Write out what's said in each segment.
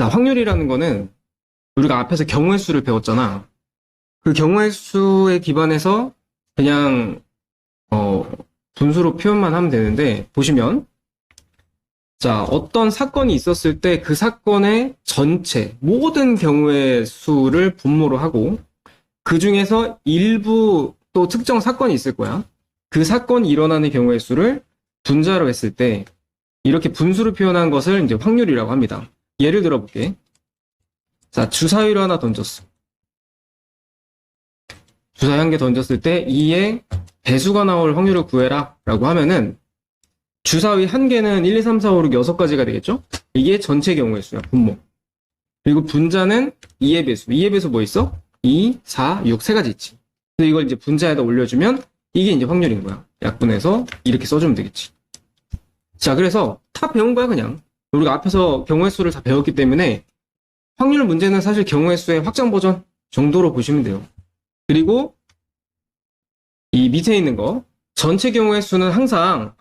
자, 확률이라는 거는 우리가 앞에서 경우의 수를 배웠잖아. 그 경우의 수에 기반해서 그냥 어, 분수로 표현만 하면 되는데 보시면 자, 어떤 사건이 있었을 때 그 사건의 전체 모든 경우의 수를 분모로 하고 그 중에서 일부 또 특정 사건이 있을 거야. 그 사건이 일어나는 경우의 수를 분자로 했을 때 이렇게 분수로 표현한 것을 이제 확률이라고 합니다. 예를 들어 볼게. 자, 주사위를 하나 던졌어. 주사위 한 개 던졌을 때 2의 배수가 나올 확률을 구해라 라고 하면은 주사위 한 개는 1, 2, 3, 4, 5, 6, 6가지가 되겠죠? 이게 전체 경우의 수야, 분모. 그리고 분자는 2의 배수. 2의 배수 뭐 있어? 2, 4, 6, 세 가지 있지. 그래서 이걸 이제 분자에다 올려주면 이게 이제 확률인 거야. 약분해서 이렇게 써주면 되겠지. 자, 그래서 다 배운 거야, 그냥. 우리가 앞에서 경우의 수를 다 배웠기 때문에 확률 문제는 사실 경우의 수의 확장 버전 정도로 보시면 돼요. 그리고 이 밑에 있는 거 전체 경우의 수는 항상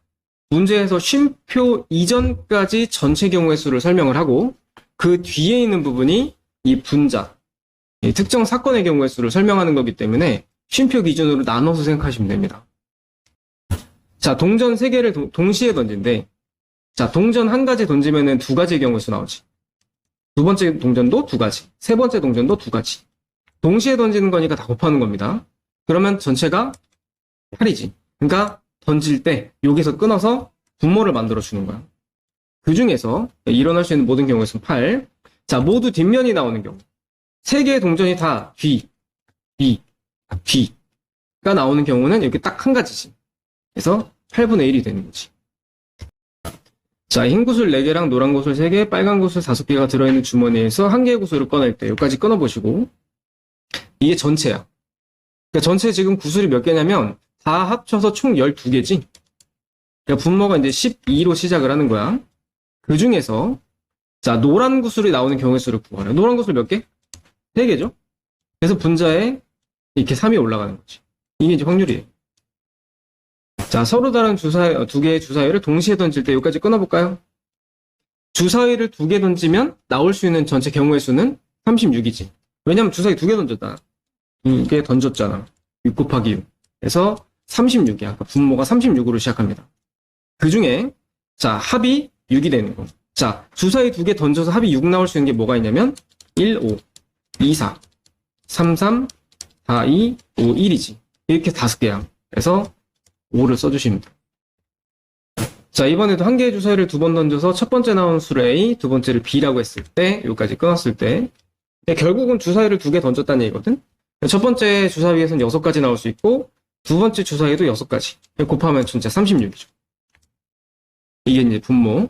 문제에서 쉼표 이전까지 전체 경우의 수를 설명을 하고 그 뒤에 있는 부분이 이 분자, 이 특정 사건의 경우의 수를 설명하는 거기 때문에 쉼표 기준으로 나눠서 생각하시면 됩니다. 자, 동전 3개를 동시에 던진대. 자, 동전 한 가지 던지면은 두 가지의 경우의 수 나오지. 두 번째 동전도 두 가지. 세 번째 동전도 두 가지. 동시에 던지는 거니까 다 곱하는 겁니다. 그러면 전체가 8이지. 그러니까 던질 때 여기서 끊어서 분모를 만들어 주는 거야. 그 중에서 일어날 수 있는 모든 경우의 수는 8. 자, 모두 뒷면이 나오는 경우. 세 개의 동전이 다 뒤, 뒤, 뒤가 나오는 경우는 이렇게 딱한 가지지. 그래서 8분의 1이 되는 거지. 자, 흰 구슬 4개랑 노란 구슬 3개, 빨간 구슬 5개가 들어있는 주머니에서 한 개의 구슬을 꺼낼 때 여기까지 끊어보시고 이게 전체야. 그러니까 전체 지금 구슬이 몇 개냐면 다 합쳐서 총 12개지. 그러니까 분모가 이제 12로 시작을 하는 거야. 그 중에서 자, 노란 구슬이 나오는 경우의 수를 구하래. 노란 구슬 몇 개? 3개죠? 그래서 분자에 이렇게 3이 올라가는 거지. 이게 이제 확률이에요. 자, 서로 다른 주사위, 어, 두 개의 주사위를 동시에 던질 때 여기까지 끊어볼까요? 주사위를 두 개 던지면 나올 수 있는 전체 경우의 수는 36이지. 왜냐면 주사위 두 개 던졌다. 두 개 던졌잖아. 6 곱하기 6. 그래서 36이야. 그러니까 분모가 36으로 시작합니다. 그 중에, 자, 합이 6이 되는 거. 자, 주사위 두 개 던져서 합이 6 나올 수 있는 게 뭐가 있냐면, 1, 5, 2, 4, 3, 3, 4, 2, 5, 1이지. 이렇게 다섯 개야. 그래서 5를 써주시면 돼요. 자, 이번에도 한 개의 주사위를 두 번 던져서 첫 번째 나온 수를 A, 두 번째를 B라고 했을 때, 여기까지 끊었을 때, 근데 결국은 주사위를 두 개 던졌다는 얘기거든? 첫 번째 주사위에서는 여섯 가지 나올 수 있고, 두 번째 주사위도 여섯 가지. 곱하면 진짜 36이죠. 이게 이제 분모.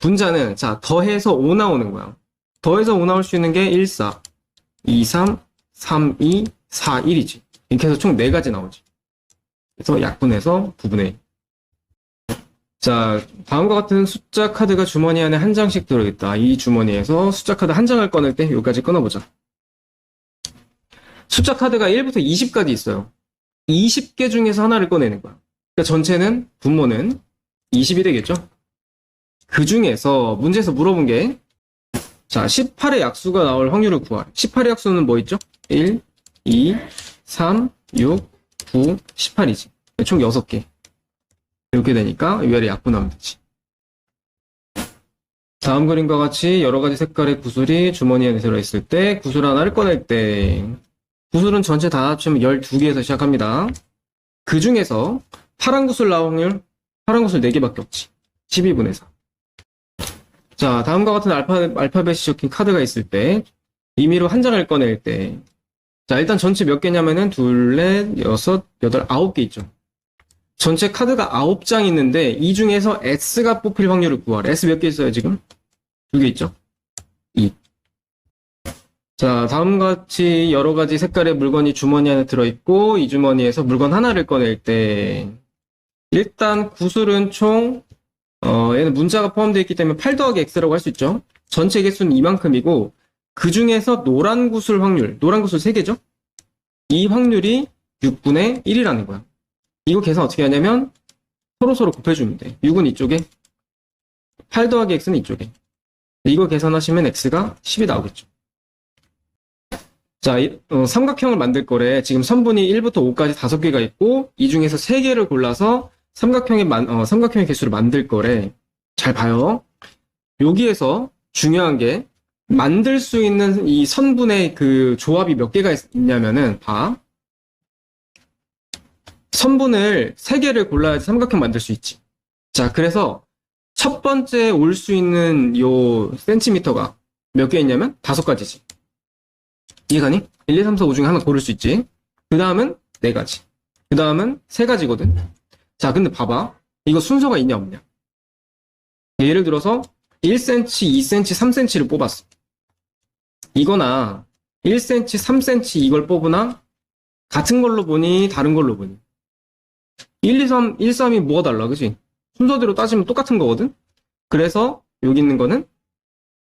분자는, 자, 더해서 5 나오는 거야. 더해서 5 나올 수 있는 게 1, 4, 2, 3, 3, 2, 4, 1이지. 이렇게 해서 총 4가지 나오지. 그래서 약분해서 부분의 1. 자, 다음과 같은 숫자 카드가 주머니 안에 한 장씩 들어있다. 이 주머니에서 숫자 카드 한 장을 꺼낼 때 여기까지 끊어보자. 숫자 카드가 1부터 20까지 있어요. 20개 중에서 하나를 꺼내는 거야. 그러니까 전체는 분모는 20이 되겠죠? 그 중에서 문제에서 물어본 게 자, 18의 약수가 나올 확률을 구하래. 18의 약수는 뭐 있죠? 1, 2, 3, 6, 9, 18이지. 총 6개. 이렇게 되니까 위아래 약분하면 되지. 다음 그림과 같이 여러 가지 색깔의 구슬이 주머니 안에 들어있을 때 구슬 하나를 꺼낼 때 구슬은 전체 다 합치면 12개에서 시작합니다. 그 중에서 파란 구슬 나올 확률 파란 구슬 4개밖에 없지. 12분의 4. 자, 다음과 같은 알파, 알파벳이 적힌 카드가 있을 때 임의로 한 장을 꺼낼 때 자, 일단 전체 몇 개냐면은 둘, 넷, 여섯, 여덟, 아홉 개 있죠. 전체 카드가 아홉 장 있는데 이 중에서 S가 뽑힐 확률을 구하래. S 몇 개 있어요, 지금? 두 개 있죠? 2. 자, 다음과 같이 여러 가지 색깔의 물건이 주머니 안에 들어있고 이 주머니에서 물건 하나를 꺼낼 때 일단 구슬은 총 어, 얘는 문자가 포함되어 있기 때문에 8 더하기 X라고 할 수 있죠. 전체 개수는 이만큼이고 그 중에서 노란 구슬 확률, 노란 구슬 3개죠? 이 확률이 6분의 1이라는 거야. 이거 계산 어떻게 하냐면 서로서로 곱해주면 돼. 6은 이쪽에, 8 더하기 x는 이쪽에. 이거 계산하시면 x가 10이 나오겠죠. 자, 이- 어, 삼각형을 만들 거래. 지금 선분이 1부터 5까지 5개가 있고, 이 중에서 3개를 골라서 삼각형의, 만, 어, 삼각형의 개수를 만들 거래. 잘 봐요. 여기에서 중요한 게, 만들 수 있는 이 선분의 그 조합이 몇 개가 있, 있냐면은, 봐. 선분을 3개를 골라야지 삼각형 만들 수 있지. 자, 그래서 첫 번째 올 수 있는 요 센티미터가 몇 개 있냐면 다섯 가지지. 이해가니? 1, 2, 3, 4, 5 중에 하나 고를 수 있지. 그 다음은 네 가지. 그 다음은 세 가지거든. 자, 근데 봐봐. 이거 순서가 있냐 없냐. 예를 들어서 1cm, 2cm, 3cm를 뽑았어. 이거나 1cm, 3cm 이걸 뽑으나 같은 걸로 보니 다른 걸로 보니. 1, 2, 3, 1, 3이 뭐가 달라, 그지? 순서대로 따지면 똑같은 거거든? 그래서 여기 있는 거는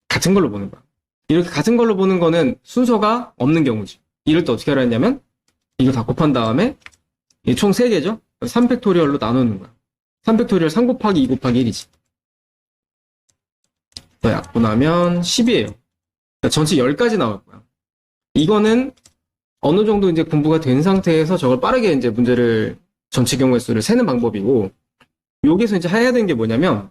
같은 걸로 보는 거야. 이렇게 같은 걸로 보는 거는 순서가 없는 경우지. 이럴 때 어떻게 하라 했냐면, 이거 다 곱한 다음에, 이총 3개죠? 3팩토리얼로 나누는 거야. 3팩토리얼 3 곱하기 2 곱하기 1이지. 더 약분하면 10이에요. 전체 10까지 나올 거야. 이거는 어느 정도 이제 공부가 된 상태에서 저걸 빠르게 이제 문제를 전체 경우의 수를 세는 방법이고, 여기서 이제 해야 되는 게 뭐냐면,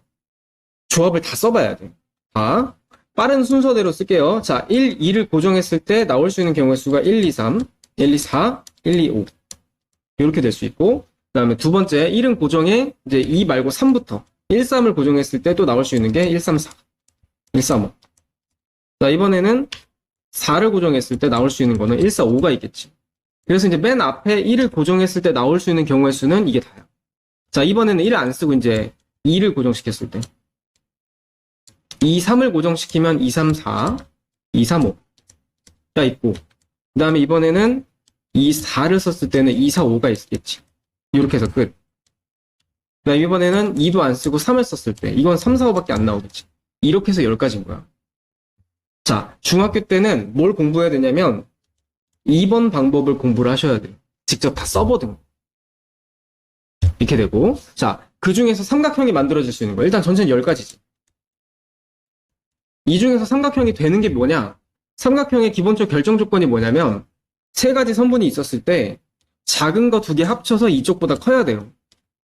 조합을 다 써봐야 돼. 자, 빠른 순서대로 쓸게요. 자, 1, 2를 고정했을 때 나올 수 있는 경우의 수가 1, 2, 3, 1, 2, 4, 1, 2, 5. 이렇게 될 수 있고, 그 다음에 두 번째, 1은 고정해, 이제 2 말고 3부터. 1, 3을 고정했을 때 또 나올 수 있는 게 1, 3, 4, 1, 3, 5. 자, 이번에는 4를 고정했을 때 나올 수 있는 거는 1, 4, 5가 있겠지. 그래서 이제 맨 앞에 1을 고정했을 때 나올 수 있는 경우의 수는 이게 다야. 자, 이번에는 1을 안 쓰고 이제 2를 고정시켰을 때. 2, 3을 고정시키면 2, 3, 4, 2, 3, 5가 있고, 그 다음에 이번에는 2, 4를 썼을 때는 2, 4, 5가 있겠지. 이렇게 해서 끝. 그 다음에 이번에는 2도 안 쓰고 3을 썼을 때, 이건 3, 4, 5밖에 안 나오겠지. 이렇게 해서 10가지인 거야. 자, 중학교 때는 뭘 공부해야 되냐면, 2번 방법을 공부를 하셔야 돼요. 직접 다 써보든. 이렇게 되고, 자, 그 중에서 삼각형이 만들어질 수 있는 거야. 일단 전체는 10가지지. 이 중에서 삼각형이 되는 게 뭐냐? 삼각형의 기본적 결정 조건이 뭐냐면, 세 가지 선분이 있었을 때, 작은 거 두 개 합쳐서 이쪽보다 커야 돼요.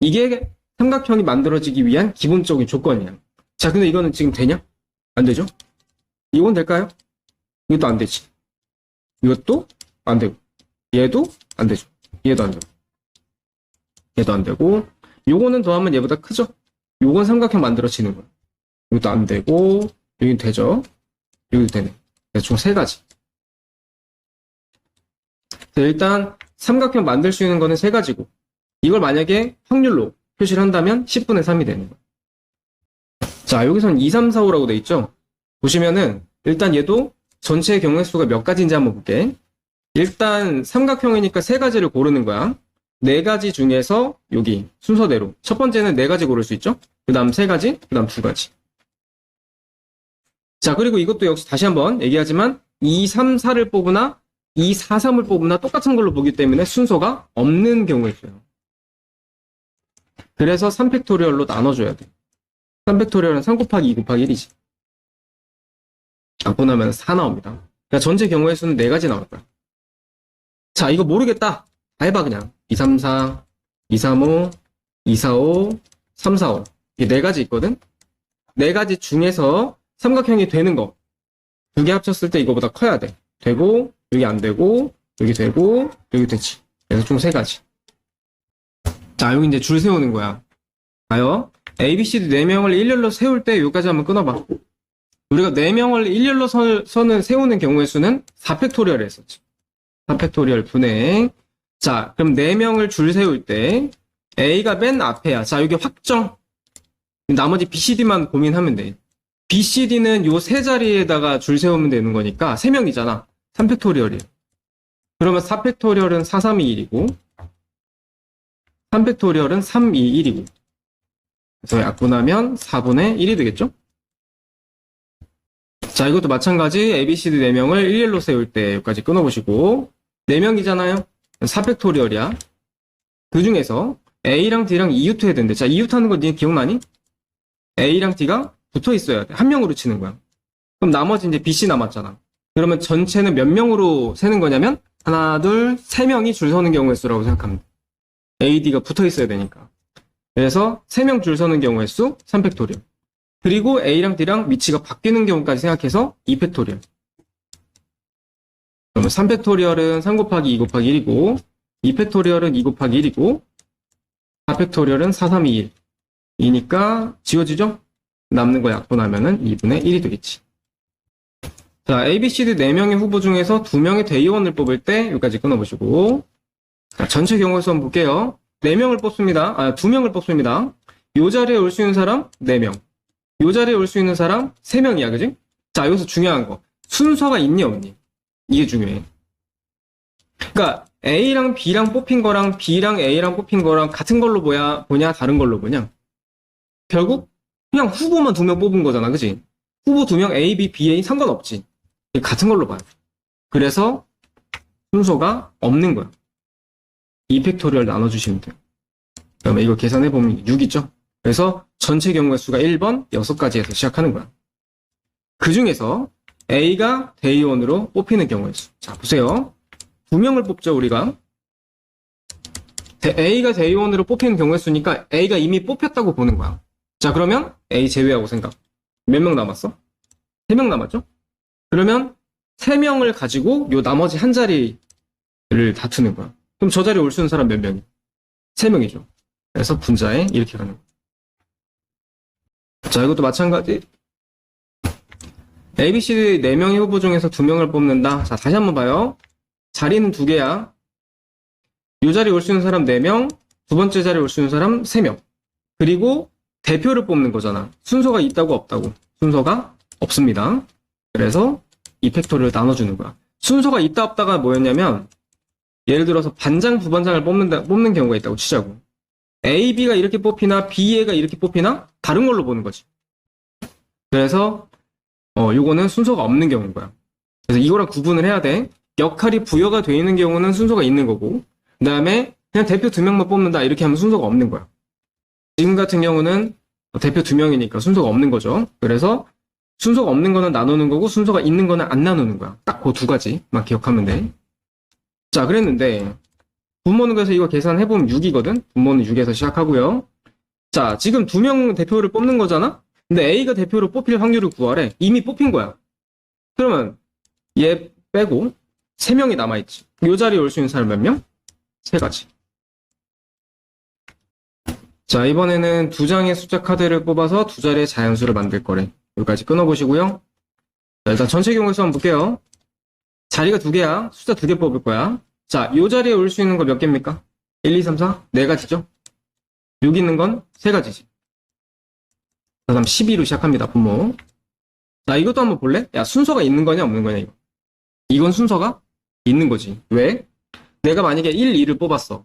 이게 삼각형이 만들어지기 위한 기본적인 조건이야. 자, 근데 이거는 지금 되냐? 안 되죠? 이건 될까요? 이것도 안 되지. 이것도 안 되고, 얘도 안 되죠. 얘도 안 되고, 얘도 안 되고, 요거는 더하면 얘보다 크죠? 요건 삼각형 만들어지는 거야. 이것도 안 되고, 여긴 되죠? 여기도 되네. 그래서 총세 가지. 자, 일단, 삼각형 만들 수 있는 거는 세 가지고, 이걸 만약에 확률로 표시를 한다면 10분의 3이 되는 거야. 자, 여기선 2, 3, 4, 5라고 돼 있죠? 보시면은, 일단 얘도 전체 경우의 수가 몇 가지인지 한번 볼게. 일단, 삼각형이니까 세 가지를 고르는 거야. 네 가지 중에서 여기 순서대로. 첫 번째는 네 가지 고를 수 있죠? 그 다음 세 가지, 그 다음 두 가지. 자, 그리고 이것도 역시 다시 한번 얘기하지만 2, 3, 4를 뽑으나 2, 4, 3을 뽑으나 똑같은 걸로 보기 때문에 순서가 없는 경우가 있어요. 그래서 3팩토리얼로 나눠줘야 돼. 3팩토리얼은 3 곱하기 2 곱하기 1이지. 약분하면 4 나옵니다. 그러니까 전체 경우의 수는 4가지 나올 거야. 자, 이거 모르겠다. 다 해봐, 그냥. 2, 3, 4, 2, 3, 5, 2, 4, 5, 3, 4, 5. 이게 4가지 있거든? 4가지 중에서 삼각형이 되는 거. 두 개 합쳤을 때 이거보다 커야 돼. 되고, 여기 안 되고, 여기 되고, 여기 되지. 그래서 총 3가지. 자, 여기 이제 줄 세우는 거야. 봐요. A, B, C, D 4명을 일렬로 세울 때 여기까지 한번 끊어봐. 우리가 4명을 일렬로 선, 선을 세우는 경우의 수는 4팩토리얼을 했었지. 4팩토리얼 분의 자, 그럼 4명을 줄 세울 때 A가 맨 앞에야. 자, 여기 확정. 나머지 B, C, D만 고민하면 돼. B, C, D는 요 세 자리에다가 줄 세우면 되는 거니까 3명이잖아. 3팩토리얼이에요. 그러면 4팩토리얼은 4, 3, 2, 1이고 3팩토리얼은 3, 2, 1이고 그래서 약분하면 4분의 1이 되겠죠? 자, 이것도 마찬가지 ABCD 4명을 일렬로 세울 때 여기까지 끊어보시고 4명이잖아요? 4팩토리얼이야. 그 중에서 A랑 D랑 이웃 해야 되는데 자, 이웃 하는 거니 기억나니? A랑 D가 붙어 있어야 돼. 한 명으로 치는 거야. 그럼 나머지 이제 BC 남았잖아. 그러면 전체는 몇 명으로 세는 거냐면 하나, 둘, 세 명이 줄 서는 경우의 수라고 돼. AD가 붙어 있어야 되니까. 그래서 세 명 줄 서는 경우의 수 3팩토리얼. 그리고 A랑 D랑 위치가 바뀌는 경우까지 생각해서 2팩토리얼. 그러면 3팩토리얼은 3 곱하기 2 곱하기 1이고 2팩토리얼은 2 곱하기 1이고 4팩토리얼은 4, 3, 2, 1. 이니까 지워지죠? 남는 거 약분하면은 2분의 1이 되겠지. 자, A, B, C, D 4명의 후보 중에서 2명의 대의원을 뽑을 때 여기까지 끊어보시고 자, 전체 경우의 수 한번 볼게요. 4명을 뽑습니다. 아, 2명을 뽑습니다. 요 자리에 올 수 있는 사람 4명. 요 자리에 올 수 있는 사람 3명이야, 그지? 자, 여기서 중요한 거. 순서가 있니, 없니? 이게 중요해. 그러니까 A랑 B랑 뽑힌 거랑 B랑 A랑 뽑힌 거랑 같은 걸로 보야, 보냐, 다른 걸로 보냐? 결국 그냥 후보만 두 명 뽑은 거잖아, 그지? 후보 두 명 A, B, B, A 상관없지. 같은 걸로 봐요. 그래서 순서가 없는 거야. 2팩토리얼 나눠주시면 돼요. 그러면 이거 계산해보면 6이죠? 그래서 전체 경우의 수가 1번 6가지에서 시작하는 거야. 그 중에서 A가 대의원으로 뽑히는 경우의 수. 자, 보세요. 두 명을 뽑죠, 우리가. 대- A가 대의원으로 뽑히는 경우의 수니까 A가 이미 뽑혔다고 보는 거야. 자, 그러면 A 제외하고 생각. 몇 명 남았어? 세명 남았죠? 그러면 세 명을 가지고 요 나머지 한 자리를 다투는 거야. 그럼 저 자리에 올 수 있는 사람 몇 명이? 세 명이죠. 그래서 분자에 이렇게 가는 거야. 자, 이것도 마찬가지. A, B, C, D 4명의 후보 중에서 2명을 뽑는다. 자, 다시 한번 봐요. 자리는 두 개야. 요 자리에 올 수 있는 사람 4명, 두 번째 자리에 올 수 있는 사람 3명. 그리고 대표를 뽑는 거잖아. 순서가 있다고 없다고. 순서가 없습니다. 그래서 이 팩토리를 나눠주는 거야. 순서가 있다 없다가 뭐였냐면 예를 들어서 반장, 부반장을 뽑는다, 뽑는 경우가 있다고 치자고. A, B가 이렇게 뽑히나 B, A가 이렇게 뽑히나 다른 걸로 보는 거지. 그래서 어 요거는 순서가 없는 경우인 거야. 그래서 이거랑 구분을 해야 돼. 역할이 부여가 돼 있는 경우는 순서가 있는 거고 그 다음에 그냥 대표 두 명만 뽑는다 이렇게 하면 순서가 없는 거야. 지금 같은 경우는 대표 두 명이니까 순서가 없는 거죠. 그래서 순서가 없는 거는 나누는 거고 순서가 있는 거는 안 나누는 거야. 딱 그 두 가지만 기억하면 돼. 자, 그랬는데 분모는 그래서 이거 계산해보면 6이거든? 분모는 6에서 시작하고요. 자, 지금 두 명 대표를 뽑는 거잖아? 근데 A가 대표로 뽑힐 확률을 구하래. 이미 뽑힌 거야. 그러면 얘 빼고 세 명이 남아있지. 요 자리에 올 수 있는 사람 몇 명? 세 가지. 자, 이번에는 두 장의 숫자 카드를 뽑아서 두 자리의 자연수를 만들 거래. 여기까지 끊어보시고요. 자, 일단 전체 경우의 수 한번 볼게요. 자리가 두 개야. 숫자 두 개 뽑을 거야. 자, 요 자리에 올 수 있는 거 몇 개입니까? 1, 2, 3, 4? 네 가지죠? 여기 있는 건 세 가지지. 그 다음 12로 시작합니다, 분모. 자, 이것도 한번 볼래? 야, 순서가 있는 거냐, 없는 거냐, 이거. 이건 순서가 있는 거지. 왜? 내가 만약에 1, 2를 뽑았어.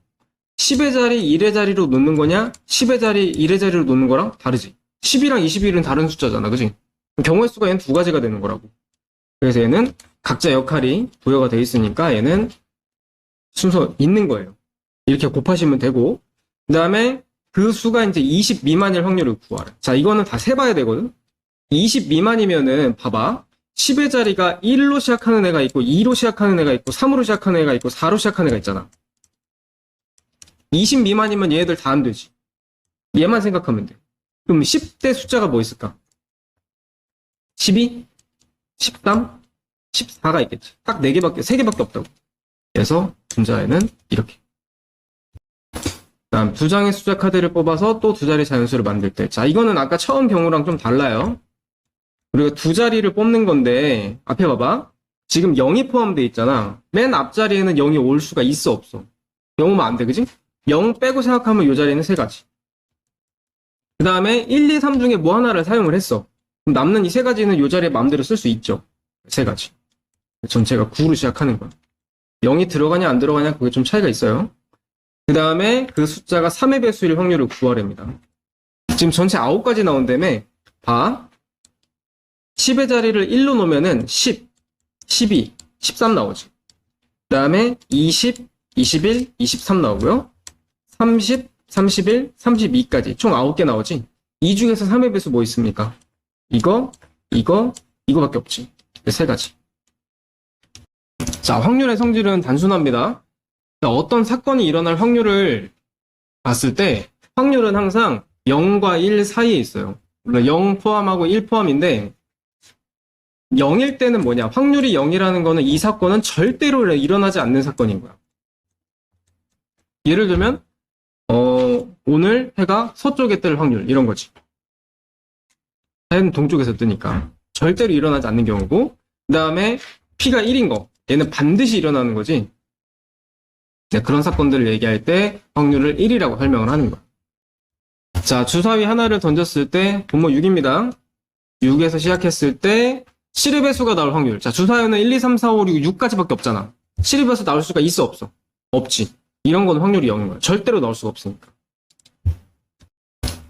10의 자리, 1의 자리로 놓는 거냐, 10의 자리, 1의 자리로 놓는 거랑 다르지. 10이랑 21은 다른 숫자잖아, 그지? 경우의 수가 얘는 두 가지가 되는 거라고. 그래서 얘는 각자 역할이 부여가 돼 있으니까 얘는 순서 있는 거예요. 이렇게 곱하시면 되고, 그 다음에 그 수가 이제 20 미만일 확률을 구하래. 자, 이거는 다 세봐야 되거든? 20 미만이면은, 봐봐. 10의 자리가 1로 시작하는 애가 있고, 2로 시작하는 애가 있고, 3으로 시작하는 애가 있고, 4로 시작하는 애가 있잖아. 20 미만이면 얘들 다 안 되지. 얘만 생각하면 돼. 그럼 10대 숫자가 뭐 있을까? 12? 13? 14가 있겠지. 딱 4개밖에, 3개밖에 없다고. 그래서 분자에는 이렇게. 다음 두 장의 숫자 카드를 뽑아서 또 두 자리 자연수를 만들 때. 자, 이거는 아까 처음 경우랑 좀 달라요. 우리가 두 자리를 뽑는 건데, 앞에 봐봐. 지금 0이 포함되어 있잖아. 맨 앞자리에는 0이 올 수가 있어, 없어? 0 오면 안 돼, 그지? 0 빼고 생각하면 이 자리에는 세 가지. 그 다음에 1, 2, 3 중에 뭐 하나를 사용을 했어. 그럼 남는 이 세 가지는 이 자리에 마음대로 쓸 수 있죠. 세 가지. 전체가 9로 시작하는 거야. 0이 들어가냐 안 들어가냐 그게 좀 차이가 있어요. 그 다음에 그 숫자가 3의 배수일 확률을 구하랍니다. 지금 전체 9가지 나온다며 봐. 10의 자리를 1로 놓으면은 10, 12, 13 나오지. 그 다음에 20, 21, 23 나오고요. 30, 31, 32까지 총 9개 나오지. 이 중에서 3의 배수 뭐 있습니까? 이거, 이거, 이거밖에 없지. 이세 가지. 자, 확률의 성질은 단순합니다. 자, 어떤 사건이 일어날 확률을 봤을 때 확률은 항상 0과 1 사이에 있어요. 물론 0 포함하고 1 포함인데 0일 때는 뭐냐? 확률이 0이라는 거는 이 사건은 절대로 일어나지 않는 사건인 거야. 예를 들면 어, 오늘 해가 서쪽에 뜰 확률 이런 거지. 해는 동쪽에서 뜨니까 절대로 일어나지 않는 경우고 그 다음에 P가 1인 거 얘는 반드시 일어나는 거지. 네, 그런 사건들을 얘기할 때 확률을 1이라고 설명을 하는 거야. 자, 주사위 하나를 던졌을 때 분모 6입니다. 6에서 시작했을 때 7의 수가 나올 확률. 자, 주사위는 1, 2, 3, 4, 5, 6, 6까지밖에 없잖아. 7의 수 나올 수가 있어 없어? 없지. 이런 건 확률이 0인 거야. 절대로 나올 수가 없으니까.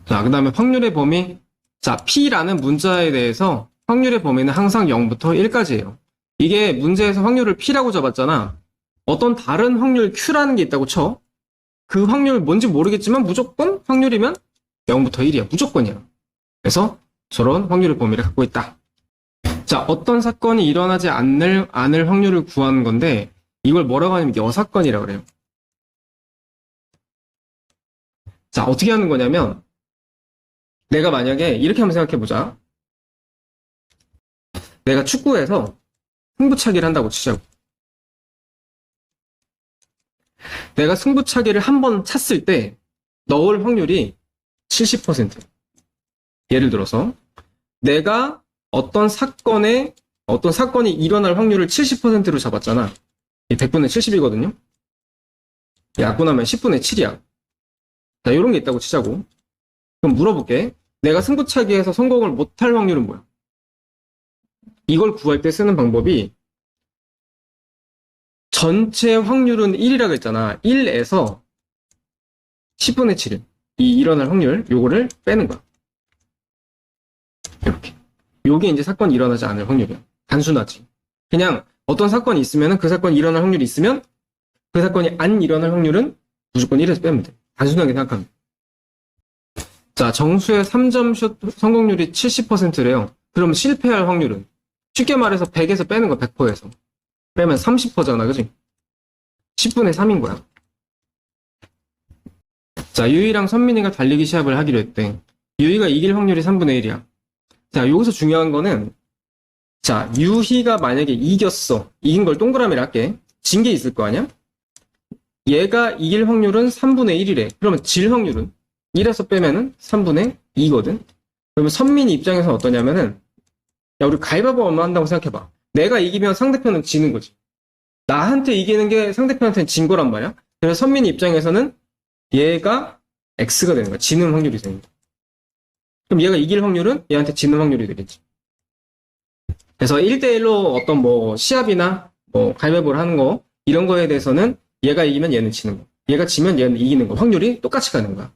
자, 그 다음에 확률의 범위. 자, P라는 문자에 대해서 확률의 범위는 항상 0부터 1까지예요. 이게 문제에서 확률을 P라고 잡았잖아. 어떤 다른 확률 Q라는 게 있다고 쳐. 그 확률 뭔지 모르겠지만 무조건 확률이면 0부터 1이야. 무조건이야. 그래서 저런 확률의 범위를 갖고 있다. 자, 어떤 사건이 일어나지 않을, 않을 확률을 구하는 건데, 이걸 뭐라고 하냐면 여사건이라고 그래요. 자, 어떻게 하는 거냐면, 내가 만약에 이렇게 한번 생각해 보자. 내가 축구에서 승부차기를 한다고 치자고. 내가 승부차기를 한 번 찼을 때 넣을 확률이 70%. 예를 들어서 내가 어떤 사건에 어떤 사건이 일어날 확률을 70%로 잡았잖아. 이 100분의 70이거든요. 약분하면 10분의 7이야. 자, 이런 게 있다고 치자고. 그럼 물어볼게. 내가 승부차기에서 성공을 못할 확률은 뭐야? 이걸 구할 때 쓰는 방법이 전체 확률은 1이라고 했잖아. 1에서 10분의 7이 일어날 확률, 요거를 빼는 거야. 이렇게. 요게 이제 사건이 일어나지 않을 확률이야. 단순하지. 그냥 어떤 사건이 있으면 그 사건이 일어날 확률이 있으면 그 사건이 안 일어날 확률은 무조건 1에서 빼면 돼. 단순하게 생각하면. 자, 정수의 3점 슛 성공률이 70%래요. 그럼 실패할 확률은? 쉽게 말해서 100에서 빼는 거 100%에서. 빼면 30%잖아, 그지? 10분의 3인 거야. 자, 유이랑 선민이가 달리기 시합을 하기로 했대. 유이가 이길 확률이 3분의 1이야. 자, 여기서 중요한 거는, 자, 유희가 만약에 이겼어. 이긴 걸 동그라미를 할게. 진 게 있을 거 아니야? 얘가 이길 확률은 3분의 1이래. 그러면 질 확률은? 1에서 빼면은 3분의 2거든? 그러면 선민이 입장에서 어떠냐면은, 야, 우리 가위바위보 얼마 한다고 생각해봐. 내가 이기면 상대편은 지는 거지. 나한테 이기는 게 상대편한테는 진 거란 말이야. 그래서 선민이 입장에서는 얘가 X가 되는 거야. 지는 확률이 되는 거야. 그럼 얘가 이길 확률은 얘한테 지는 확률이 되겠지. 그래서 1대1로 어떤 뭐 시합이나 뭐 가위바위보를 하는 거 이런 거에 대해서는 얘가 이기면 얘는 지는 거. 얘가 지면 얘는 이기는 거. 확률이 똑같이 가는 거야.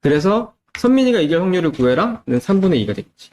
그래서 선민이가 이길 확률을 구해라는 3분의 2가 되겠지.